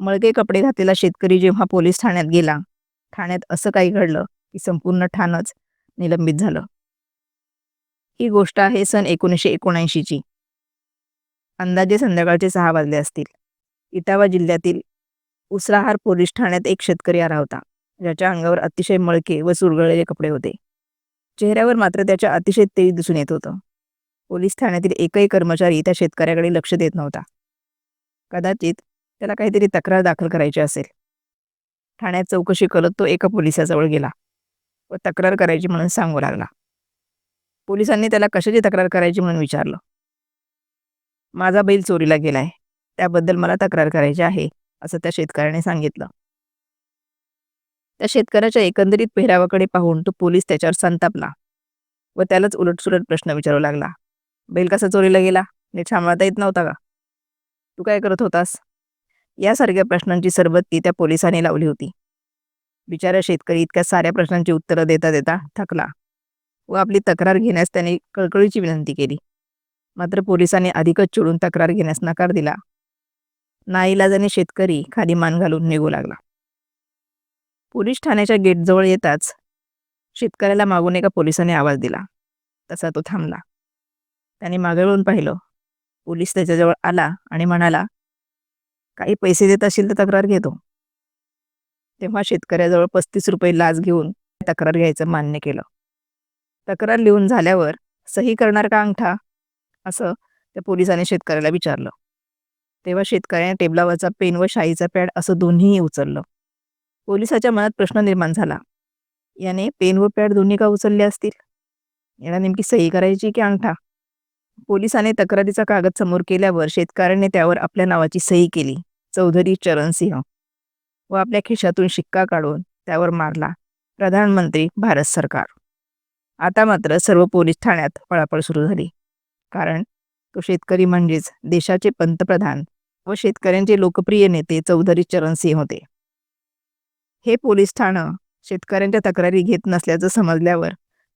मळके कपडे घातलेला शेतकरी जेव्हा पोलीस ठाण्यात गेला ठाण्यात असं काही घडलं की संपूर्ण ठाणच निलंबित झालं. ही गोष्ट आहे सन एकोणीसशे एकोणऐंशीची. अंदाजे संध्याकाळचे सहा वाजले असतील. इटावा जिल्ह्यातील उसराहार पोलीस ठाण्यात एक शेतकरी आला होता ज्याच्या अंगावर अतिशय मळके व सुरगळलेले कपडे होते. चेहऱ्यावर मात्र त्याच्या अतिशय तेज दिसून येत होतं. पोलीस ठाण्यातील एकही कर्मचारी त्या शेतकऱ्याकडे लक्ष देत नव्हता. कदाचित त्याला काहीतरी तक्रार दाखल करायची असेल. ठाण्यात चौकशी करत तो एका पोलिसाजवळ गेला व तक्रार करायची म्हणून सांगू लागला. पोलिसांनी त्याला कशाची तक्रार करायची म्हणून विचारलं? माझा बैल चोरीला गेलाय. त्याबद्दल मला तक्रार करायची आहे असं त्या शेतकऱ्याने सांगितलं. त्या शेतकऱ्याच्या एकंदरीत पेहरावाकडे पाहून तो पोलीस त्याच्यावर संतापला व त्यालाच उलटसुलट प्रश्न विचारू लागला. बैल कसा चोरीला गेला? नीट सांभाळता येत नव्हता का? तू काय करत होतास? यासारख्या प्रश्नांची सरबत्ती त्या पोलिसांनी लावली होती. बिचारा शेतकरी इतक्या साऱ्या प्रश्नांची उत्तरं देता देता थकला व आपली तक्रार घेण्यास त्याने कळकळीची विनंती केली. मात्र पोलिसांनी अधिकच चिडून तक्रार घेण्यास नकार दिला. नाईलाजाने शेतकरी खाली मान घालून निघू लागला. पोलीस ठाण्याच्या गेटजवळ येताच शेतकऱ्याला मागून एका पोलिसाने आवाज दिला. तसा तो थांबला. त्याने मागे वळून पाहिलं. पोलीस त्याच्याजवळ आला आणि म्हणाला काही पैसे देत असेल तर तक्रार घेतो. तेव्हा शेतकऱ्याजवळ पस्तीस रुपये लाच घेऊन तक्रार घ्यायचं मान्य केलं. तक्रार लिहून झाल्यावर सही करणार का अंगठा? असं त्या पोलिसाने शेतकऱ्याला विचारलं. तेव्हा शेतकऱ्याने टेबलावरचा पेन व शाईचा पॅड असं दोन्हीही उचललं. पोलिसाच्या मनात प्रश्न निर्माण झाला. याने पेन व पॅड दोन्ही का उचलले असतील? याला नेमकी सही करायची की अंगठा? पोलिसाने तक्रारीचा कागद समोर केल्यावर शेतकऱ्याने त्यावर आपल्या नावाची सही केली. चौधरी चरणसिंह व आपल्या खिशातून शिक्का काढून त्यावर मारला. प्रधानमंत्री भारत सरकार. आता मात्र सर्व पोलीस ठाण्यात पळापळ सुरू झाली. कारण तो शेतकरी म्हणजेच देशाचे पंतप्रधान व शेतकऱ्यांचे लोकप्रिय नेते चौधरी चरणसिंह होते. हे पोलीस ठाणं शेतकऱ्यांच्या तक्रारी घेत नसल्याचं समजल्यावर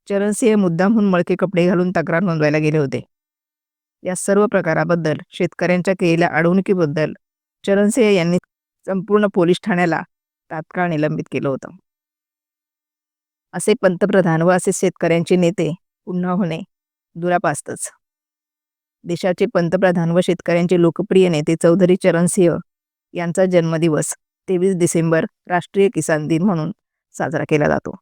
चरणसिंह मुद्दामहून मळके कपडे घालून तक्रार नोंदवायला गेले होते. या सर्व प्रकाराबद्दल शेतकऱ्यांच्या केलेल्या अडवणुकीबद्दल चरणसिंह यांनी संपूर्ण पोलीस ठाण्याला तात्काळ निलंबित केलं होतं. असे पंतप्रधान व असे शेतकऱ्यांचे नेते पुन्हा होणे दुरापास्तच. देशाचे पंतप्रधान व शेतकऱ्यांचे लोकप्रिय नेते चौधरी चरणसिंह यांचा जन्मदिवस तेवीस डिसेंबर राष्ट्रीय किसान दिन म्हणून साजरा केला जातो.